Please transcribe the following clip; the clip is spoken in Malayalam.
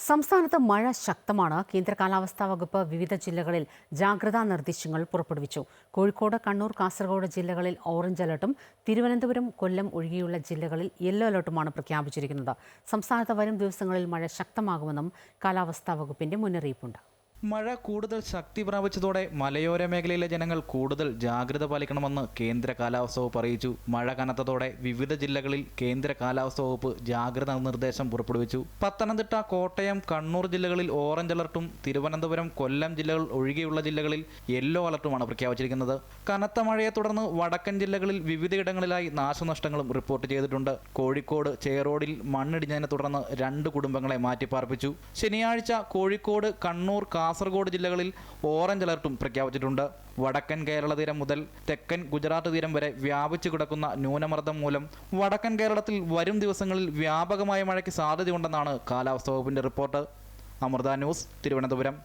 സംസ്ഥാനത്ത് മഴ ശക്തമാണ്. കേന്ദ്ര കാലാവസ്ഥാ വകുപ്പ് വിവിധ ജില്ലകളിൽ ജാഗ്രതാ നിർദ്ദേശങ്ങൾ പുറപ്പെടുവിച്ചു. കോഴിക്കോട് കണ്ണൂർ കാസർഗോഡ് ജില്ലകളിൽ ഓറഞ്ച് അലർട്ടും തിരുവനന്തപുരം കൊല്ലം ഒഴികെയുള്ള ജില്ലകളിൽ യെല്ലോ അലർട്ടുമാണ് പ്രഖ്യാപിച്ചിരിക്കുന്നത്. സംസ്ഥാനത്ത് വരും ദിവസങ്ങളിൽ മഴ ശക്തമാകുമെന്നും കാലാവസ്ഥാ വകുപ്പിന്റെ മുന്നറിയിപ്പുണ്ട്. മഴ കൂടുതൽ ശക്തി പ്രാപിച്ചതോടെ മലയോര മേഖലയിലെ ജനങ്ങൾ കൂടുതൽ ജാഗ്രത പാലിക്കണമെന്ന് കേന്ദ്ര കാലാവസ്ഥ വകുപ്പ് അറിയിച്ചു. മഴ കനത്തതോടെ വിവിധ ജില്ലകളിൽ കേന്ദ്ര കാലാവസ്ഥ വകുപ്പ് ജാഗ്രത നിർദ്ദേശം പുറപ്പെടുവിച്ചു. പത്തനംതിട്ട കോട്ടയം കണ്ണൂർ ജില്ലകളിൽ ഓറഞ്ച് അലർട്ടും തിരുവനന്തപുരം കൊല്ലം ജില്ലകൾ ഒഴികെയുള്ള ജില്ലകളിൽ യെല്ലോ അലർട്ടുമാണ് പ്രഖ്യാപിച്ചിരിക്കുന്നത്. കനത്ത മഴയെ തുടർന്ന് വടക്കൻ ജില്ലകളിൽ വിവിധയിടങ്ങളിലായി നാശനഷ്ടങ്ങളും റിപ്പോർട്ട് ചെയ്തിട്ടുണ്ട്. കോഴിക്കോട് ചേറോഡിൽ മണ്ണിടിഞ്ഞതിനെ തുടർന്ന് രണ്ട് കുടുംബങ്ങളെ മാറ്റിപ്പാർപ്പിച്ചു. ശനിയാഴ്ച കോഴിക്കോട് കണ്ണൂർ കാസർഗോഡ് ജില്ലകളിൽ ഓറഞ്ച് അലർട്ടും പ്രഖ്യാപിച്ചിട്ടുണ്ട്. വടക്കൻ കേരള തീരം മുതൽ തെക്കൻ ഗുജറാത്ത് തീരം വരെ വ്യാപിച്ചു കിടക്കുന്ന ന്യൂനമർദ്ദം മൂലം വടക്കൻ കേരളത്തിൽ വരും ദിവസങ്ങളിൽ വ്യാപകമായ മഴയ്ക്ക് സാധ്യതയുണ്ടെന്നാണ് കാലാവസ്ഥാ വകുപ്പിന്റെ റിപ്പോർട്ട്. അമൃത ന്യൂസ് തിരുവനന്തപുരം.